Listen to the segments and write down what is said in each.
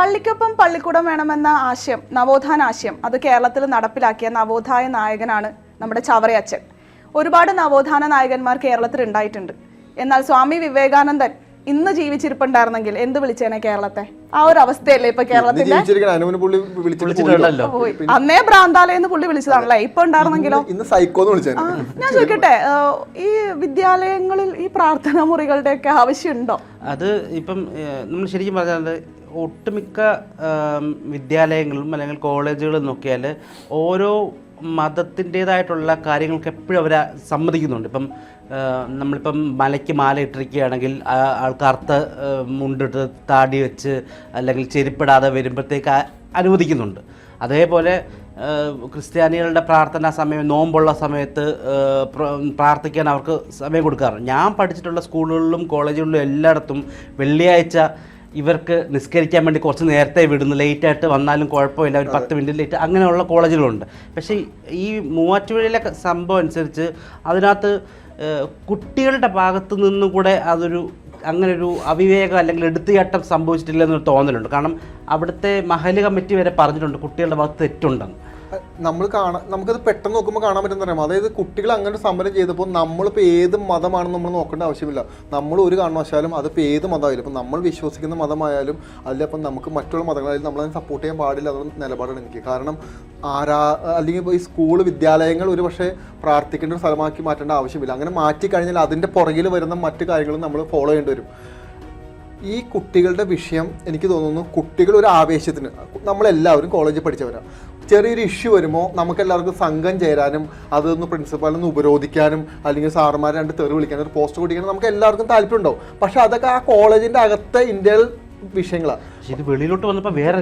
പള്ളിക്കൊപ്പം പള്ളിക്കൂടം വേണമെന്ന ആശയം നവോത്ഥാന ആശയം അത് കേരളത്തിൽ നടപ്പിലാക്കിയ നവോത്ഥായ നായകനാണ് നമ്മുടെ ചവറയച്ചൻ. ഒരുപാട് നവോത്ഥാന നായകന്മാർ കേരളത്തിൽ ഉണ്ടായിട്ടുണ്ട്. എന്നാൽ സ്വാമി വിവേകാനന്ദൻ ഇന്ന് ജീവിച്ചിരിപ്പുണ്ടായിരുന്നെങ്കിൽ എന്ത് വിളിച്ചേനെ കേരളത്തെ? ആ ഒരു അവസ്ഥയല്ലേ ഇപ്പൊ കേരളത്തിന്റെ. അന്നേ ഭ്രാന്താലയെന്ന് പുള്ളി വിളിച്ചതാണല്ലേ? ഇപ്പൊ ഉണ്ടായിരുന്നെങ്കിലോ? ഞാൻ ചോദിക്കട്ടെ ഈ വിദ്യാലയങ്ങളിൽ ഈ പ്രാർത്ഥനാ മുറികളുടെ ഒക്കെ ആവശ്യമുണ്ടോ? അത് ഇപ്പം നമ്മൾ ശരിക്കും പറഞ്ഞാൽ ഒട്ടുമിക്ക വിദ്യാലയങ്ങളും അല്ലെങ്കിൽ കോളേജുകളും നോക്കിയാൽ ഓരോ മതത്തിന്റേതായിട്ടുള്ള കാര്യങ്ങൾക്ക് എപ്പോഴും അവർ സമ്മതിക്കുന്നുണ്ട്. ഇപ്പം നമ്മളിപ്പം മലയ്ക്ക് മാല ഇട്ടിരിക്കുകയാണെങ്കിൽ ആ ആൾക്ക് മുണ്ടിട്ട് താടി വെച്ച് അല്ലെങ്കിൽ ചെരുപ്പിടാതെ വരുമ്പോഴത്തേക്ക് അനുവദിക്കുന്നുണ്ട്. അതേപോലെ ക്രിസ്ത്യാനികളുടെ പ്രാർത്ഥനാ സമയം നോമ്പുള്ള സമയത്ത് പ്രാർത്ഥിക്കാൻ അവർക്ക് സമയം കൊടുക്കാറുണ്ട് ഞാൻ പഠിച്ചിട്ടുള്ള സ്കൂളുകളിലും കോളേജുകളിലും എല്ലായിടത്തും വെള്ളിയാഴ്ച ഇവർക്ക് നിസ്കരിക്കാൻ വേണ്ടി കുറച്ച് നേരത്തെ വിടുന്നു. ലേറ്റ് ആയിട്ട് വന്നാലും കുഴപ്പമില്ല. ഒരു പത്ത് മിനിറ്റ് ലേറ്റ് അങ്ങനെയുള്ള കോളേജുകളുണ്ട്. പക്ഷേ ഈ മൂവാറ്റുപുഴയിലെ സംഭവം അനുസരിച്ച് അതിനകത്ത് കുട്ടികളുടെ ഭാഗത്തു നിന്നും കൂടെ അതൊരു അങ്ങനെ ഒരു അവിവേകം അല്ലെങ്കിൽ എടുത്തുചാട്ടം സംഭവിച്ചിട്ടില്ലെന്നൊരു തോന്നലുണ്ട്. കാരണം അവിടുത്തെ മഹൽ കമ്മിറ്റി വരെ പറഞ്ഞിട്ടുണ്ട് കുട്ടികളുടെ ഭാഗത്ത് തെറ്റുണ്ടെന്ന്. നമ്മൾ കാണാൻ നമുക്കത് പെട്ടെന്ന് നോക്കുമ്പോൾ കാണാൻ പറ്റുന്ന പറയാം അതായത് കുട്ടികൾ അങ്ങനെ സമരം ചെയ്തപ്പോൾ നമ്മളിപ്പോൾ ഏത് മതമാണെന്ന് നമ്മൾ നോക്കേണ്ട ആവശ്യമില്ല. നമ്മൾ ഒരു കാരണവശാലും അതിപ്പോൾ ഏത് മതമായാലും ഇപ്പം നമ്മൾ വിശ്വസിക്കുന്ന മതമായാലും അതിലപ്പം നമുക്ക് മറ്റുള്ള മതങ്ങളായാലും നമ്മളതിനെ സപ്പോർട്ട് ചെയ്യാൻ പാടില്ല എന്നുള്ള നിലപാടാണ് എനിക്ക്. കാരണം ആരാ അല്ലെങ്കിൽ ഈ സ്കൂൾ വിദ്യാലയങ്ങൾ ഒരു പക്ഷേ പ്രാർത്ഥിക്കേണ്ട ഒരു സ്ഥലമാക്കി മാറ്റേണ്ട ആവശ്യമില്ല. അങ്ങനെ മാറ്റിക്കഴിഞ്ഞാൽ അതിന്റെ പുറകിൽ വരുന്ന മറ്റു കാര്യങ്ങളും നമ്മൾ ഫോളോ ചെയ്യേണ്ടി വരും. ഈ കുട്ടികളുടെ വിഷയം എനിക്ക് തോന്നുന്നു കുട്ടികൾ ഒരു ആവേശത്തിന് നമ്മളെല്ലാവരും കോളേജിൽ പഠിച്ചവരാണ് ചെറിയൊരു ഇഷ്യൂ വരുമ്പോൾ നമുക്കെല്ലാവർക്കും സംഘം ചേരാനും അതൊന്ന് പ്രിൻസിപ്പാളിനെ ഉപരോധിക്കാനും അല്ലെങ്കിൽ സാറുമാരെ രണ്ട് തെറി വിളിക്കാനും ഒരു പോസ്റ്റ് കുടിക്കാനും നമുക്ക് എല്ലാവർക്കും താല്പര്യമുണ്ടാവും. പക്ഷേ അതൊക്കെ ആ കോളേജിന്റെ അകത്തെ ഇന്ത്യയിൽ വിഷയങ്ങളാണ് ഇത് വെളിയിലോട്ട് വന്നപ്പോൾ വേറെ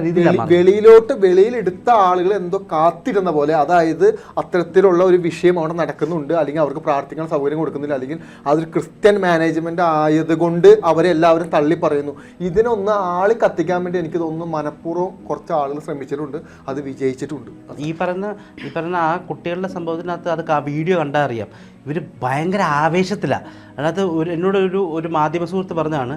വെളിയിലോട്ട് വെളിയിൽ എടുത്ത ആളുകൾ എന്തോ കാത്തിരുന്ന പോലെ അതായത് അത്തരത്തിലുള്ള ഒരു വിഷയം അവിടെ നടക്കുന്നുണ്ട്. അല്ലെങ്കിൽ അവർക്ക് പ്രാർത്ഥിക്കാൻ സൗകര്യം കൊടുക്കുന്നില്ല. അല്ലെങ്കിൽ അതൊരു ക്രിസ്ത്യൻ മാനേജ്മെന്റ് ആയതുകൊണ്ട് അവരെ എല്ലാവരും തള്ളി പറയുന്നു ഇതിനൊന്ന് ആളി കത്തിക്കാൻ വേണ്ടി എനിക്ക് തോന്നുന്നു മനഃപൂർവം കുറച്ച് ആളുകൾ ശ്രമിച്ചിട്ടുണ്ട്. അത് വിജയിച്ചിട്ടുണ്ട്. ഈ പറയുന്ന ഈ പറയുന്ന ആ കുട്ടികളുടെ സംഭവത്തിനകത്ത് അത് ആ വീഡിയോ കണ്ടാൽ അറിയാം. ഇവർ ഭയങ്കര ആവേശത്തിലാണ് അതിനകത്ത് ഒരു എന്നോട് ഒരു ഒരു മാധ്യമ സുഹൃത്ത് പറഞ്ഞാണ്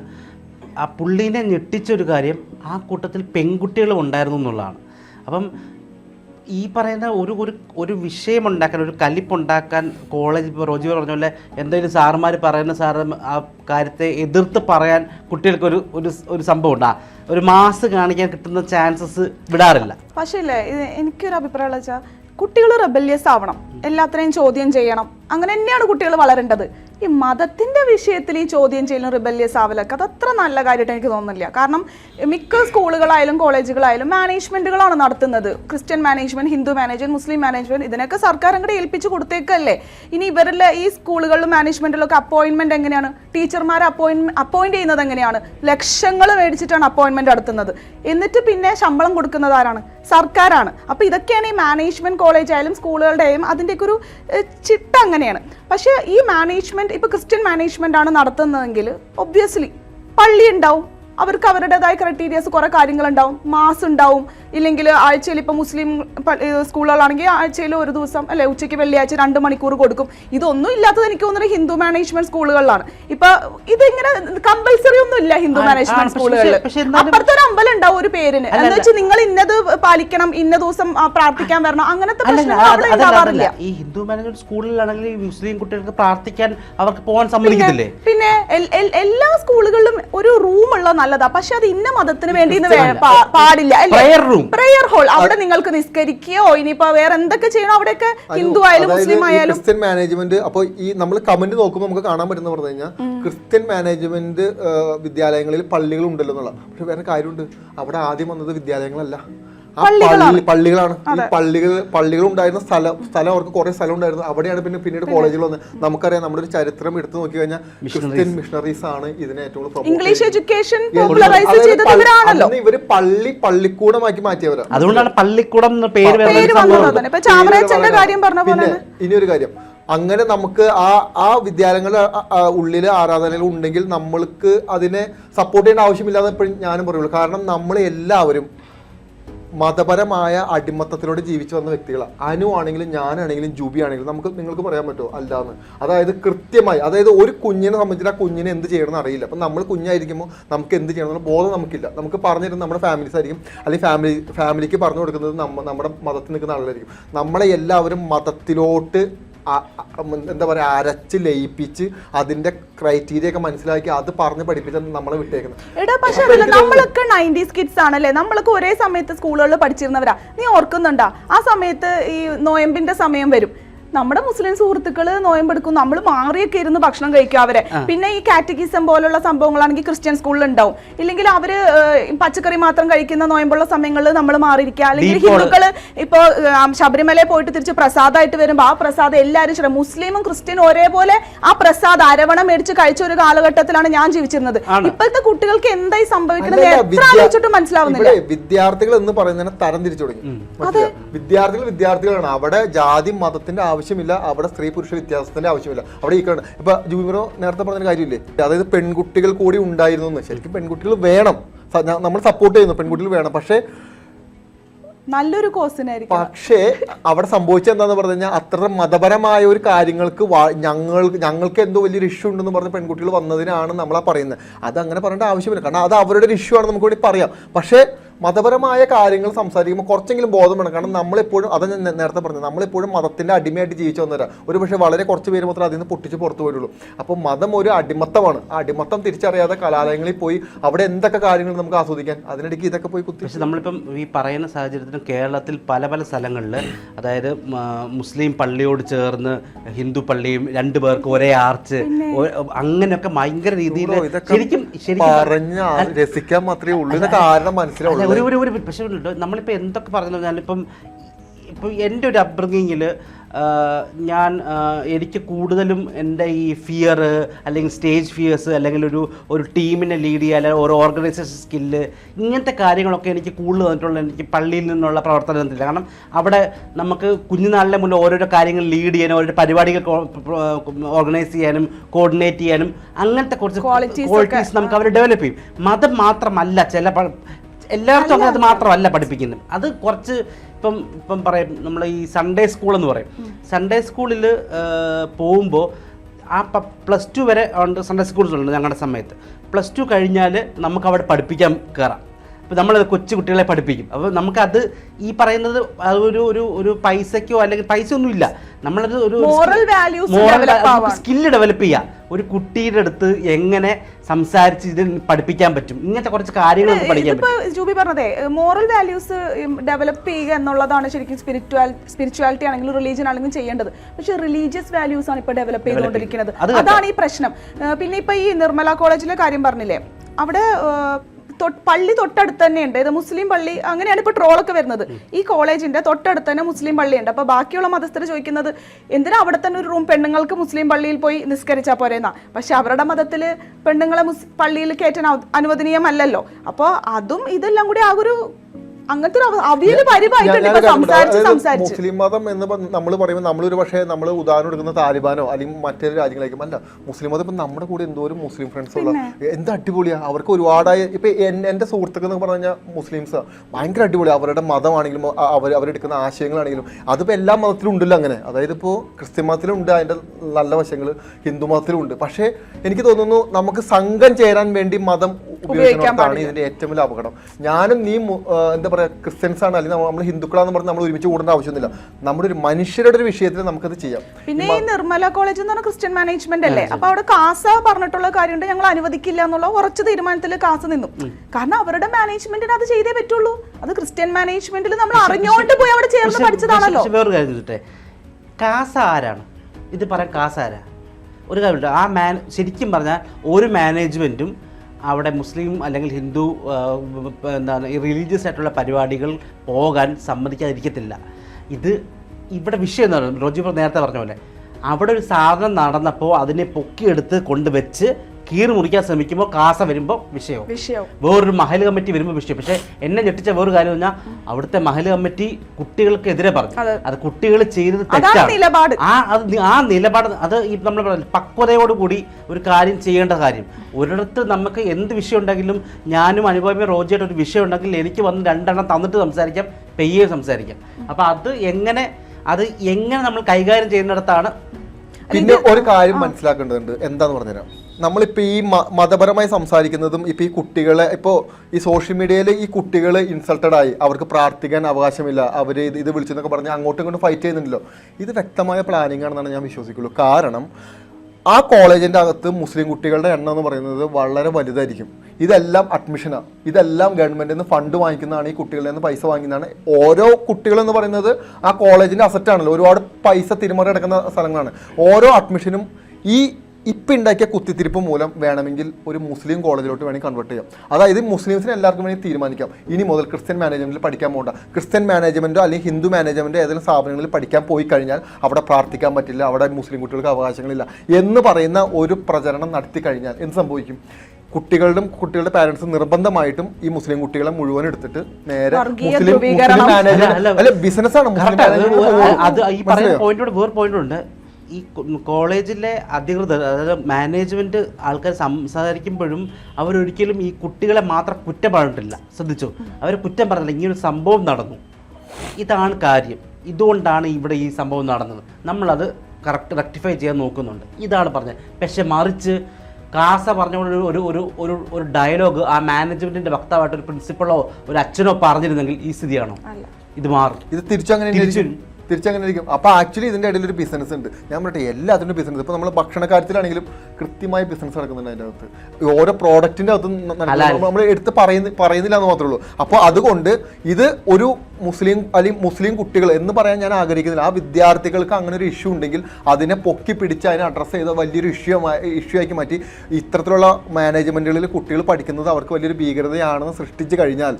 ആ പുള്ളീനെ ഞെട്ടിച്ചൊരു കാര്യം ആ കൂട്ടത്തിൽ പെൺകുട്ടികളും ഉണ്ടായിരുന്നു എന്നുള്ളതാണ്. അപ്പം ഈ പറയുന്ന ഒരു ഒരു ഒരു വിഷയമുണ്ടാക്കാൻ ഒരു കലിപ്പുണ്ടാക്കാൻ കോളേജ് ഇപ്പോൾ റോജി പറഞ്ഞ പോലെ എന്തെങ്കിലും സാറുമാർ പറയുന്ന സാറ് ആ കാര്യത്തെ എതിർത്ത് പറയാൻ കുട്ടികൾക്ക് ഒരു ഒരു ഒരു സംഭവം ഉണ്ടാ. ഒരു മാസ് കാണിക്കാൻ കിട്ടുന്ന ചാൻസസ് വിടാറില്ല. പക്ഷേ ഇല്ലേ എനിക്കൊരു അഭിപ്രായം വെച്ചാൽ കുട്ടികൾ റെബല്യസ് ആവണം. എല്ലാത്തിനെയും ചോദ്യം ചെയ്യണം. അങ്ങനെ തന്നെയാണ് കുട്ടികൾ വളരേണ്ടത്. ഈ മതത്തിന്റെ വിഷയത്തിൽ ഈ ചോദ്യം ചെയ്യലും റിബല്യസ് ആവലൊക്കെ അത് അത്ര നല്ല കാര്യമായിട്ട് എനിക്ക് തോന്നുന്നില്ല. കാരണം മിക്ക സ്കൂളുകളായാലും കോളേജുകളായാലും മാനേജ്മെന്റുകളാണ് നടത്തുന്നത്. Christian management Hindu management Muslim management ഇതിനൊക്കെ സർക്കാർ അങ്ങോട്ട് ഏൽപ്പിച്ച് കൊടുത്തേക്കല്ലേ? ഇനി ഇവരിലെ ഈ സ്കൂളുകളിലും മാനേജ്മെന്റിലൊക്കെ അപ്പോയിന്റ്മെന്റ് എങ്ങനെയാണ്? ടീച്ചർമാരെ അപ്പോയിന്റ് അപ്പോയിന്റ് ചെയ്യുന്നത് എങ്ങനെയാണ്? ലക്ഷങ്ങൾ മേടിച്ചിട്ടാണ് അപ്പോയിന്റ്മെന്റ് നടത്തുന്നത്. എന്നിട്ട് പിന്നെ ശമ്പളം കൊടുക്കുന്നത് ആരാണ്? സർക്കാരാണ്. അപ്പോൾ ഇതൊക്കെയാണ് ഈ മാനേജ്മെന്റ് കോളേജായാലും സ്കൂളുകളുടെയും അതിന്റെയൊക്കെ ഒരു ചിട്ട ചിട്ട അങ്ങനെയാണ്. പക്ഷേ ഈ മാനേജ്മെന്റ് ഇപ്പോൾ ക്രിസ്ത്യൻ മാനേജ്മെന്റ് ആണ് നടത്തുന്നതെങ്കിൽ ഒബ്വിയസ്ലി പള്ളി ഉണ്ടാവും. അവർക്ക് അവരുടേതായ ക്രൈറ്റീരിയസ് കുറെ കാര്യങ്ങളുണ്ടാവും. മാസ് ഉണ്ടാവും. ഇല്ലെങ്കിൽ ആഴ്ചയിൽ ഇപ്പോൾ മുസ്ലിം സ്കൂളുകളാണെങ്കിൽ ആഴ്ചയിൽ ഒരു ദിവസം അല്ലെ ഉച്ചയ്ക്ക് വെള്ളിയാഴ്ച രണ്ട് മണിക്കൂർ കൊടുക്കും. ഇതൊന്നും ഇല്ലാത്തത് എനിക്ക് തോന്നുന്നത് ഹിന്ദു മാനേജ്മെന്റ് സ്കൂളുകളിലാണ്. ഇപ്പൊ ഇതിങ്ങനെ കമ്പൽസറി ഒന്നും ഇല്ല ഹിന്ദു മാനേജ്മെന്റ് സ്കൂളുകളിൽ അപ്പുറത്തെ ഒരു അമ്പലം ഉണ്ടാവും ഒരു പേരിന്. എന്ന് വെച്ചാൽ നിങ്ങൾ ഇന്നത് പാലിക്കണം ഇന്ന ദിവസം പ്രാർത്ഥിക്കാൻ വരണം അങ്ങനത്തെ പ്രശ്നങ്ങളൊന്നും പ്രശ്നങ്ങൾ. ഈ ഹിന്ദു മാനേജ്മെന്റ് സ്കൂളിലാണെങ്കിൽ മുസ്ലിം കുട്ടികൾക്ക് പ്രാർത്ഥിക്കാൻ അവർക്ക് പോകാൻ സമ്മതിക്കത്തില്ലേ? പിന്നെ എല്ലാ സ്കൂളുകളിലും ഒരു റൂം ഉള്ളത് നല്ലതാ. പക്ഷെ അത് ഇന്ന മതത്തിന് വേണ്ടി പാടില്ല പ്രേയർ ഹോൾ അവിടെ നിങ്ങൾക്ക് നിസ്കരിക്കുകയോ ഇനിയിപ്പോ വേറെ എന്തൊക്കെ ചെയ്യണോ? അവിടെയൊക്കെ ഹിന്ദു ആയാലും മുസ്ലിം ആയാലും ക്രിസ്ത്യൻ മാനേജ്മെന്റ് അപ്പോൾ ഈ നമ്മൾ കമന്റ് നോക്കുമ്പോൾ നമുക്ക് കാണാൻ പറ്റുന്ന പറഞ്ഞു കഴിഞ്ഞാൽ ക്രിസ്ത്യൻ മാനേജ്മെന്റ് വിദ്യാലയങ്ങളിൽ പള്ളികൾ ഉണ്ടല്ലോ എന്നുള്ള. പക്ഷെ വേറെ കാര്യമുണ്ട്. അവിടെ ആദ്യം വന്നത് വിദ്യാലയങ്ങളല്ല. പള്ളികളാണ്. ഈ പള്ളികൾ പള്ളികൾ ഉണ്ടായിരുന്ന സ്ഥലം സ്ഥലം അവർക്ക് കുറെ സ്ഥലം ഉണ്ടായിരുന്നു അവിടെയാണ് പിന്നെ പിന്നീട് കോളേജിൽ വന്നത്. നമുക്കറിയാം നമ്മുടെ ഒരു ചരിത്രം എടുത്തു നോക്കി കഴിഞ്ഞാൽ ക്രിസ്ത്യൻ മിഷണറീസ് ആണ് ഇതിനെ ഏറ്റവും ഇംഗ്ലീഷ് എഡ്യൂക്കേഷൻ ഇവർ പള്ളി പള്ളിക്കൂടമാക്കി മാറ്റിയവരാണ് അതുകൊണ്ടാണ് പള്ളിക്കൂടം പേര് കാര്യം പറഞ്ഞ പോലെ കാര്യം. അങ്ങനെ നമുക്ക് ആ ആ വിദ്യാലയങ്ങളുടെ ഉള്ളിൽ ആരാധനകൾ ഉണ്ടെങ്കിൽ നമ്മൾക്ക് അതിനെ സപ്പോർട്ട് ചെയ്യേണ്ട ആവശ്യമില്ലാതെ എപ്പോഴും ഞാനും പറയുള്ളൂ. കാരണം നമ്മൾ എല്ലാവരും മതപരമായ അടിമത്തത്തിലൂടെ ജീവിച്ചു വന്ന വ്യക്തികളാണ് അനു ആണെങ്കിലും ഞാനാണെങ്കിലും ജൂബി ആണെങ്കിലും നമുക്ക് നിങ്ങൾക്ക് പറയാൻ പറ്റുമോ? അല്ലാന്ന്. അതായത് കൃത്യമായി അതായത് ഒരു കുഞ്ഞിനെ സംബന്ധിച്ച് ആ കുഞ്ഞിനെ എന്ത് ചെയ്യണമെന്ന് അറിയില്ല. അപ്പം നമ്മൾ കുഞ്ഞായിരിക്കുമ്പോൾ നമുക്ക് എന്ത് ചെയ്യണം എന്നുള്ള ബോധം നമുക്കില്ല. നമുക്ക് പറഞ്ഞിരുന്നത് നമ്മുടെ ഫാമിലീസ് ആയിരിക്കും. അല്ലെങ്കിൽ ഫാമിലി ഫാമിലിക്ക് പറഞ്ഞു കൊടുക്കുന്നത് നമ്മ നമ്മുടെ മതത്തിൽ നിൽക്കുന്ന ആളുകളായിരിക്കും. നമ്മളെ എല്ലാവരും മതത്തിലോട്ട് എന്താ പറയുക അരച്ച് ലയിപ്പിച്ച് അതിന്റെ ക്രൈറ്റീരിയ ഒക്കെ മനസ്സിലാക്കി അത് പറഞ്ഞ് പഠിപ്പിച്ചാണ് നമ്മളെ വിട്ടേക്കുന്നത് എടാ പക്ഷെ നമ്മളൊക്കെ നയന്റീസ് കിഡ്സ് ആണല്ലേ? നമ്മളൊക്കെ ഒരേ സമയത്ത് സ്കൂളുകളിൽ പഠിച്ചിരുന്നവരാ. നീ ഓർക്കുന്നുണ്ടാ? ആ സമയത്ത് ഈ നോയമ്പിന്റെ സമയം വരും. നമ്മുടെ മുസ്ലിം സുഹൃത്തുക്കൾ നോയമ്പെടുക്കും നമ്മൾ മാറിയൊക്കെ ഇരുന്ന് ഭക്ഷണം കഴിക്കും അവരെ. പിന്നെ ഈ കാറ്റഗിസം പോലുള്ള സംഭവങ്ങളാണെങ്കിൽ ക്രിസ്ത്യൻ സ്കൂളിൽ ഉണ്ടാവും ഇല്ലെങ്കിൽ അവർ പച്ചക്കറി മാത്രം കഴിക്കുന്ന നോയമ്പുള്ള സമയങ്ങളിൽ നമ്മൾ മാറിയിരിക്കുക. അല്ലെങ്കിൽ ഹിന്ദുക്കൾ ഇപ്പോൾ ഹിന്ദുക്കൾ ഇപ്പൊ ഏഹ്, ശബരിമലയിൽ പോയിട്ട് തിരിച്ച് പ്രസാദമായിട്ട് വരുമ്പോൾ ആ പ്രസാദം എല്ലാവരും മുസ്ലിമും ക്രിസ്ത്യനും ഒരേപോലെ ആ പ്രസാദ് അരവണം മേടിച്ച് കഴിച്ച ഒരു കാലഘട്ടത്തിലാണ് ഞാൻ ജീവിച്ചിരുന്നത്. ഇപ്പോഴത്തെ കുട്ടികൾക്ക് എന്തായി സംഭവിക്കുന്നത് എത്ര ആലോചിച്ചിട്ടും മനസ്സിലാവുന്നില്ല. വിദ്യാർത്ഥികൾ എന്ന് പറയുന്നതിനെ തരം തിരിച്ചു തുടങ്ങി വിദ്യാർത്ഥികൾ വിദ്യാർത്ഥികളാണ്. അവിടെ ജാതി മതത്തിന്റെ ആവശ്യമില്ല. അവിടെ സ്ത്രീ പുരുഷ വ്യത്യാസത്തിന്റെ ആവശ്യമില്ല. അവിടെ ഈ കാണുന്ന ഇപ്പൊ ജൂബിറോ നേരത്തെ പറഞ്ഞ കാര്യമില്ലേ? അതായത് പെൺകുട്ടികൾ കൂടി ഉണ്ടായിരുന്നു എന്ന്. ശരിക്കും പെൺകുട്ടികൾ വേണം. നമ്മൾ സപ്പോർട്ട് ചെയ്യുന്നു. പെൺകുട്ടികൾ വേണം. പക്ഷേ നല്ലൊരു കോഴ്സിനായിരിക്കും പക്ഷേ അവിടെ സംഭവിച്ചത് എന്താന്ന് പറഞ്ഞു കഴിഞ്ഞാൽ അത്ര മതപരമായ ഒരു കാര്യങ്ങൾക്ക് ഞങ്ങൾ ഞങ്ങൾക്ക് എന്തോ വലിയൊരു ഇഷ്യൂ ഉണ്ടെന്ന് പറഞ്ഞ പെൺകുട്ടികൾ വന്നതിനാണ് നമ്മളാ പറയുന്നത്. അത് അങ്ങനെ പറയേണ്ട ആവശ്യമില്ല. കാരണം അത് അവരുടെ ഒരു ഇഷ്യൂ ആണ് നമുക്ക് വേണ്ടി പറയാം. പക്ഷേ മതപരമായ കാര്യങ്ങൾ സംസാരിക്കുമ്പോൾ കുറച്ചെങ്കിലും ബോധം വേണം. കാരണം നമ്മളെപ്പോഴും അത് ഞാൻ നേരത്തെ പറഞ്ഞത് നമ്മളെപ്പോഴും മതത്തിന്റെ അടിമയായിട്ട് ജീവിച്ചു വന്നവരാ. ഒരു പക്ഷേ വളരെ കുറച്ച് പേര് മാത്രമേ അതിൽ നിന്ന് പൊട്ടിച്ച് പുറത്തു പോയിട്ടുള്ളൂ. അപ്പോൾ മതം ഒരു അടിമത്തമാണ്. ആ അടിമത്തം തിരിച്ചറിയാതെ കലാലയങ്ങളിൽ പോയി അവിടെ എന്തൊക്കെ കാര്യങ്ങൾ നമുക്ക് ആസ്വദിക്കാൻ? അതിനിടയ്ക്ക് ഇതൊക്കെ പോയി കുത്തി പക്ഷേ നമ്മളിപ്പം ഈ പറയുന്ന സാഹചര്യത്തിൽ കേരളത്തിൽ പല പല സ്ഥലങ്ങളിൽ അതായത് മുസ്ലിം പള്ളിയോട് ചേർന്ന് ഹിന്ദു പള്ളിയും രണ്ടു പേർക്ക് ഒരേ ആർച്ച് അങ്ങനെയൊക്കെ ഭയങ്കര രീതിയിൽ ശരിക്കും ശരിക്കും പറഞ്ഞ രസിക്കാൻ മാത്രമേ ഉള്ളൂ. കാരണം മനസ്സിലാവുള്ളൂ. അല്ല, ഒരു ഒരു ഒരു പക്ഷേ നമ്മളിപ്പോൾ എന്തൊക്കെ പറഞ്ഞു കഴിഞ്ഞാൽ ഇപ്പം ഇപ്പം എന്റെ ഒരു അപ്ബ്രിങ്ങിങ്ങിൽ ഞാൻ എനിക്ക് കൂടുതലും എന്റെ ഈ ഫിയർ അല്ലെങ്കിൽ സ്റ്റേജ് ഫിയേഴ്സ് അല്ലെങ്കിൽ ഒരു ഒരു ടീമിനെ ലീഡ് ചെയ്യുക അല്ലെങ്കിൽ ഒരു ഓർഗനൈസേഷൻ സ്കില്ല് ഇങ്ങനത്തെ കാര്യങ്ങളൊക്കെ എനിക്ക് കൂടുതൽ വന്നിട്ടുള്ള എനിക്ക് പള്ളിയിൽ നിന്നുള്ള പ്രവർത്തനത്തില്ല കാരണം അവിടെ നമുക്ക് കുഞ്ഞുനാളിലെ മുന്നേ ഓരോരോ കാര്യങ്ങൾ ലീഡ് ചെയ്യാനും ഓരോ പരിപാടികൾ ഓർഗനൈസ് ചെയ്യാനും കോർഡിനേറ്റ് ചെയ്യാനും അങ്ങനത്തെ കുറച്ച് ക്വാളിറ്റീസ് നമുക്ക് അവർ ഡെവലപ്പ് ചെയ്യും. മതം മാത്രമല്ല ചില എല്ലായിടത്തും അങ്ങനെ അത് മാത്രമല്ല പഠിപ്പിക്കുന്നത്. അത് കുറച്ച് ഇപ്പം ഇപ്പം പറയും നമ്മൾ ഈ സൺഡേ സ്കൂൾ എന്ന് പറയും. സൺഡേ സ്കൂളിൽ പോകുമ്പോൾ ആ പ്ലസ് ടു വരെ ഉണ്ട് സൺഡേ സ്കൂൾസ് ഉണ്ട് ഞങ്ങളുടെ സമയത്ത്. പ്ലസ് ടു കഴിഞ്ഞാൽ നമുക്ക് അവിടെ പഠിപ്പിക്കാൻ കയറാം അപ്പോൾ നമ്മൾ കൊച്ചു കുട്ടികളെ പഠിപ്പിക്കും. അപ്പോൾ നമുക്കത് ഈ പറയുന്നത് ഒരു ഒരു ഒരു പൈസയ്ക്കോ അല്ലെങ്കിൽ പൈസ ഒന്നുമില്ല. നമ്മളത് ഒരു മോറൽ വാല്യൂസ് സ്കില്ല് ഡെവലപ്പ് ചെയ്യുക ഒരു കുട്ടിയുടെ അടുത്ത് എങ്ങനെ സംസാരിച്ച് ഇത് പഠിപ്പിക്കാൻ പറ്റും. ഇങ്ങനത്തെ കുറച്ച് കാര്യങ്ങൾ നമുക്ക് പഠിക്കാൻ പറ്റും. ജൂബി പറഞ്ഞതേ മോറൽ വാല്യൂസ് ഡെവലപ്പ് ചെയ്യുക എന്നുള്ളതാണ് ശരിക്കും സ്പിരിച്വാൽ സ്പിരിച്വാലിറ്റി ആണെങ്കിലും റിലീജിയൻ ആണെങ്കിലും ചെയ്യേണ്ടത്. പക്ഷെ റിലീജിയസ് വാല്യൂസ് ആണ് ഇപ്പോൾ ഡെവലപ്പ് ചെയ്തുകൊണ്ടിരിക്കുന്നത്. അതാണ് ഈ പ്രശ്നം. പിന്നെ ഇപ്പൊ ഈ നിർമ്മല കോളേജിലെ കാര്യം പറഞ്ഞില്ലേ? അവിടെ പള്ളി തൊട്ടടുത്ത് തന്നെ ഉണ്ട് ഇത് മുസ്ലിം പള്ളി അങ്ങനെയാണ് ഇപ്പൊ ട്രോളൊക്കെ വരുന്നത്. ഈ കോളേജിന്റെ തൊട്ടടുത്ത് തന്നെ മുസ്ലിം പള്ളിയുണ്ട്. അപ്പൊ ബാക്കിയുള്ള മതസ്ഥർ ചോദിക്കുന്നത് എന്തിനാ അവിടെ തന്നെ ഒരു റൂം പെണ്ണുങ്ങൾക്ക് മുസ്ലിം പള്ളിയിൽ പോയി നിസ്കരിച്ചാൽ പോരെന്നാ? പക്ഷെ അവരുടെ മതത്തിൽ പെണ്ണുങ്ങളെ പള്ളിയിൽ കയറ്റാൻ അനുവദനീയമല്ലല്ലോ. അപ്പോൾ അതും ഇതെല്ലാം കൂടി ആ ഒരു അങ്ങനത്തെ ഒരു അവിയൽ പരിവായിട്ടുണ്ട് ഇപ്പൊ സംസാരിച്ച് സംസാരിച്ച്. മുസ്ലിം മതം എന്ന് നമ്മൾ പറയുമ്പോൾ നമ്മളൊരു പക്ഷേ നമ്മൾ ഉദാഹരണം എടുക്കുന്ന താലിബാനോ അല്ലെങ്കിൽ മറ്റൊരു രാജ്യങ്ങളായിരിക്കും അല്ല. മുസ്ലിം മതം ഇപ്പം നമ്മുടെ കൂടെ എന്തോരം മുസ്ലിം ഫ്രണ്ട്സ് ഉള്ള എന്ത് അടിപൊളിയാണ് അവർക്ക് ഒരുപാടായ. ഇപ്പൊ എന്റെ എന്റെ സുഹൃത്തുക്കൾ എന്ന് പറഞ്ഞു കഴിഞ്ഞാൽ മുസ്ലിംസ്. ഭയങ്കര അടിപൊളിയാണ് അവരുടെ മതമാണെങ്കിലും അവർ അവരെടുക്കുന്ന ആശയങ്ങളാണെങ്കിലും. അതിപ്പോൾ എല്ലാ മതത്തിലും ഉണ്ടല്ലോ അങ്ങനെ. അതായത് ഇപ്പോൾ ക്രിസ്ത്യൻ മതത്തിലും ഉണ്ട് അതിന്റെ നല്ല വശങ്ങൾ ഹിന്ദു മതത്തിലും ഉണ്ട് പക്ഷേ എനിക്ക് തോന്നുന്നു നമുക്ക് സംഘം ചേരാൻ വേണ്ടി മതം ഉപയോഗിക്കുന്നതാണ് ഇതിന്റെ ഏറ്റവും വലിയ അപകടം. ഞാനും നീ എന്താ പറയാ ക്രിസ്ത്യൻസ് ആണ് അല്ലെങ്കിൽ നമ്മൾ ഹിന്ദുക്കളാന്ന് പറഞ്ഞ് നമ്മൾ ഒരുമിച്ച് കൂടേണ്ട ആവശ്യമൊന്നുമില്ല. നമ്മുടെ ഒരു മനുഷ്യരുടെ ഒരു വിഷയത്തിൽ നമുക്കത് ചെയ്യാം. പിന്നെ ഈ നിർമ്മല കോളേജ് എന്ന് പറഞ്ഞാൽ ക്രിസ്ത്യൻ മാനേജ്മെന്റ് അല്ലേ? അപ്പൊ അവിടെ കാസ പറഞ്ഞിട്ടുള്ള കാര്യമുണ്ട്. ഞങ്ങൾ അനുവദിക്കില്ല എന്നുള്ള ഉറച്ച തീരുമാനത്തിൽ കാസ നിന്നു. കാരണം അവരുടെ മാനേജ്മെന്റിന് അത് ചെയ്തേ പറ്റുള്ളൂ. അത് ക്രിസ്ത്യൻ മാനേജ്മെന്റിൽ നമ്മൾ അറിഞ്ഞുകൊണ്ട് പോയി അവിടെ ചേർന്ന് പഠിച്ചതാണല്ലോ. വേറൊരു കാര്യം കാസ ആരാണ്? ഇത് പറയാൻ കാസ ആരാ? ഒരു കാര്യമുണ്ട് ആ മാൻ ശരിക്കും പറഞ്ഞാൽ ഒരു മാനേജ്മെന്റും അവിടെ മുസ്ലിം അല്ലെങ്കിൽ ഹിന്ദു എന്താണ് ഈ റിലീജിയസ് ആയിട്ടുള്ള പരിപാടികൾ പോകാൻ സമ്മതിക്കാതിരിക്കത്തില്ല. ഇത് ഇവിടെ വിഷയം എന്ന് പറയുന്നത് റോജിപ്പർ നേരത്തെ പറഞ്ഞ പോലെ അവിടെ ഒരു സാധനം നടന്നപ്പോൾ അതിനെ പൊക്കിയെടുത്ത് കൊണ്ടുവച്ച് കീറി മുറിക്കാൻ ശ്രമിക്കുമ്പോൾ കാസ വരുമ്പോൾ വിഷയവും. വിഷയം വേറൊരു മഹൽ കമ്മിറ്റി വരുമ്പോൾ വിഷയം പക്ഷേ എന്നെ ഞെട്ടിച്ച വേറൊരു കാര്യം പറഞ്ഞാൽ അവിടുത്തെ മഹൽ കമ്മിറ്റി കുട്ടികൾക്കെതിരെ പറഞ്ഞു. അത്. കുട്ടികൾ ചെയ്തത് തെറ്റാണ്. ആ അത് ആ നിലപാട് അത് ഈ നമ്മൾ പറഞ്ഞു പക്വതയോട് കൂടി ഒരു കാര്യം ചെയ്യേണ്ട കാര്യം. ഒരിടത്ത് നമുക്ക് എന്ത് വിഷയം ഉണ്ടെങ്കിലും ഞാനും അനുഭവമേ റോജിയായിട്ട് ഒരു വിഷയം ഉണ്ടെങ്കിൽ എനിക്ക് വന്ന് രണ്ടെണ്ണം തന്നിട്ട് സംസാരിക്കാം പെയ്യെ സംസാരിക്കാം. അപ്പം അത് എങ്ങനെ അത് എങ്ങനെ നമ്മൾ കൈകാര്യം ചെയ്യുന്നിടത്താണ് പിന്നെ ഒരു കാര്യം മനസ്സിലാക്കേണ്ടതുണ്ട്. എന്താന്ന് പറഞ്ഞുതരാം. നമ്മളിപ്പോൾ ഈ മതപരമായി സംസാരിക്കുന്നതും ഇപ്പോൾ ഈ കുട്ടികളെ ഇപ്പോൾ ഈ സോഷ്യൽ മീഡിയയിൽ ഈ കുട്ടികൾ ഇൻസൾട്ടഡ് ആയി. അവർക്ക് പ്രാർത്ഥിക്കാൻ അവകാശമില്ല. അവർ ഇത് ഇത് വിളിച്ചെന്നൊക്കെ പറഞ്ഞ് അങ്ങോട്ടും ഇങ്ങോട്ടും ഫൈറ്റ് ചെയ്യുന്നുണ്ടല്ലോ. ഇത് വ്യക്തമായ പ്ലാനിങ് ആണെന്നാണ് ഞാൻ വിശ്വസിക്കുള്ളൂ. കാരണം ആ കോളേജിന്റെ അകത്ത് മുസ്ലിം കുട്ടികളുടെ എണ്ണം എന്ന് പറയുന്നത് വളരെ വലുതായിരിക്കും. ഇതെല്ലാം അഡ്മിഷനാണ് ഇതെല്ലാം ഗവൺമെന്റിൽ നിന്ന് ഫണ്ട് വാങ്ങിക്കുന്നതാണ് ഈ കുട്ടികളിൽ നിന്ന് പൈസ വാങ്ങിക്കുന്നതാണ്. ഓരോ കുട്ടികളെന്ന് പറയുന്നത് ആ കോളേജിന്റെ അസറ്റാണല്ലോ ഒരുപാട് പൈസ തിരിമറി കിടക്കുന്ന സ്ഥലങ്ങളാണ്. ഓരോ അഡ്മിഷനും ഈ ഇപ്പം ഉണ്ടാക്കിയ കുത്തിത്തിരിപ്പ് മൂലം വേണമെങ്കിൽ ഒരു മുസ്ലിം കോളേജിലോട്ട് വേണമെങ്കിൽ കൺവേർട്ട് ചെയ്യാം. അതായത് മുസ്ലിംസിന് എല്ലാവർക്കും വേണമെങ്കിൽ തീരുമാനിക്കാം. ഇനി മുതൽ ക്രിസ്ത്യൻ മാനേജ്മെന്റിൽ പഠിക്കാൻ പോകണ്ട ക്രിസ്ത്യൻ മാനേജ്മെന്റോ അല്ലെങ്കിൽ ഹിന്ദു മാനേജ്മെന്റോ ഏതെങ്കിലും സ്ഥാപനങ്ങളിൽ പഠിക്കാൻ പോയി കഴിഞ്ഞാൽ അവിടെ പ്രാർത്ഥിക്കാൻ പറ്റില്ല അവിടെ മുസ്ലിം കുട്ടികൾക്ക് അവകാശങ്ങളില്ല എന്ന് പറയുന്ന ഒരു പ്രചരണം നടത്തി കഴിഞ്ഞാൽ എന്ത് സംഭവിക്കും? കുട്ടികളുടെ കുട്ടികളുടെ പാരന്റ്സ് നിർബന്ധമായിട്ടും ഈ മുസ്ലിം കുട്ടികളെ മുഴുവൻ എടുത്തിട്ട് നേരെ മുസ്ലിം മാനേജ്മെന്റ് അല്ല, അല്ല ബിസിനസ് ആണ്. മുസ്ലിം Correct. അത് ഈ പറയുന്ന? പോയിന്റോട് വേറെ പോയിന്റ് ഉണ്ട്. ഈ കോളേജിലെ അധികൃതർ അതായത് മാനേജ്മെന്റ് ആൾക്കാർ സംസാരിക്കുമ്പോഴും അവരൊരിക്കലും ഈ കുട്ടികളെ മാത്രം കുറ്റം പറഞ്ഞിട്ടില്ല. ശ്രദ്ധിച്ചു? അവർ കുറ്റം പറഞ്ഞില്ല ഇങ്ങനൊരു സംഭവം നടന്നു. ഇതാണ് കാര്യം. ഇതുകൊണ്ടാണ് ഇവിടെ ഈ സംഭവം നടന്നത്. നമ്മളത് കറക്റ്റ് റെക്ടിഫൈ ചെയ്യാൻ നോക്കുന്നുണ്ട്. ഇതാണ് പറഞ്ഞത്. പക്ഷെ മറിച്ച് കാസ പറഞ്ഞ ഒരു ഒരു ഒരു ഒരു ഒരു ഡയലോഗ് ആ മാനേജ്മെന്റിന്റെ വക്താവായിട്ട് ഒരു പ്രിൻസിപ്പളോ ഒരു അച്ഛനോ പറഞ്ഞിരുന്നെങ്കിൽ ഈ സ്ഥിതിയാണോ? അല്ല. ഇത് മാറും. ഇത് തിരിച്ചു ഇരിക്കും. തിരിച്ചങ്ങനെ ഇരിക്കും അപ്പൊ ആക്ച്വലി ഇതിന്റെ ഇടയിൽ ഒരു ബിസിനസ് ഉണ്ട്. ഞാൻ പറയട്ടെ എല്ലാത്തിനും ബിസിനസ് ഇപ്പൊ നമ്മൾ ഭക്ഷണ കാര്യത്തിലാണെങ്കിലും കൃത്യമായ ബിസിനസ് നടക്കുന്നുണ്ട് അതിന്റെ അകത്ത് ഓരോ പ്രോഡക്റ്റിന്റെ അകത്ത്. നമ്മൾ എടുത്ത് പറയുന്ന പറയുന്നില്ല എന്ന് മാത്രമേ ഉള്ളൂ. അപ്പോൾ അതുകൊണ്ട് ഇത് ഒരു മുസ്ലിം അല്ലെങ്കിൽ മുസ്ലിം കുട്ടികൾ എന്ന് പറയാൻ ഞാൻ ആഗ്രഹിക്കുന്നില്ല. ആ വിദ്യാർത്ഥികൾക്ക് അങ്ങനെ ഒരു ഇഷ്യൂ ഉണ്ടെങ്കിൽ അതിനെ പൊക്കി പിടിച്ച് അതിനെ അഡ്രസ്സ് ചെയ്ത വലിയൊരു ഇഷ്യൂ ഇഷ്യൂ ആക്കി മാറ്റി. ഇത്തരത്തിലുള്ള മാനേജ്മെന്റുകളിൽ കുട്ടികൾ പഠിക്കുന്നത് അവർക്ക് വലിയൊരു ഭീകരതയാണെന്ന് സൃഷ്ടിച്ചു കഴിഞ്ഞാൽ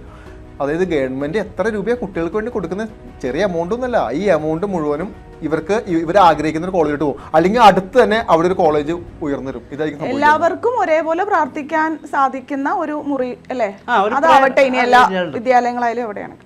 അതായത് ഗവൺമെന്റ് എത്ര രൂപയാണ് കുട്ടികൾക്ക് വേണ്ടി കൊടുക്കുന്ന ചെറിയ എമൗണ്ട് ഒന്നല്ല ഈ എമൗണ്ട് മുഴുവനും ഇവർക്ക് ഇവർ ആഗ്രഹിക്കുന്ന ഒരു കോളേജിലോട്ട് പോകും. അല്ലെങ്കിൽ അടുത്ത് തന്നെ അവിടെ ഒരു കോളേജ് ഉയർന്നിരും. ഇതായിരിക്കും. എല്ലാവർക്കും ഒരേപോലെ പ്രാർത്ഥിക്കാൻ സാധിക്കുന്ന ഒരു മുറി അല്ലേ? അതാവട്ടെ ഇനി എല്ലാ വിദ്യാലയങ്ങളായാലും എവിടെയാണ്?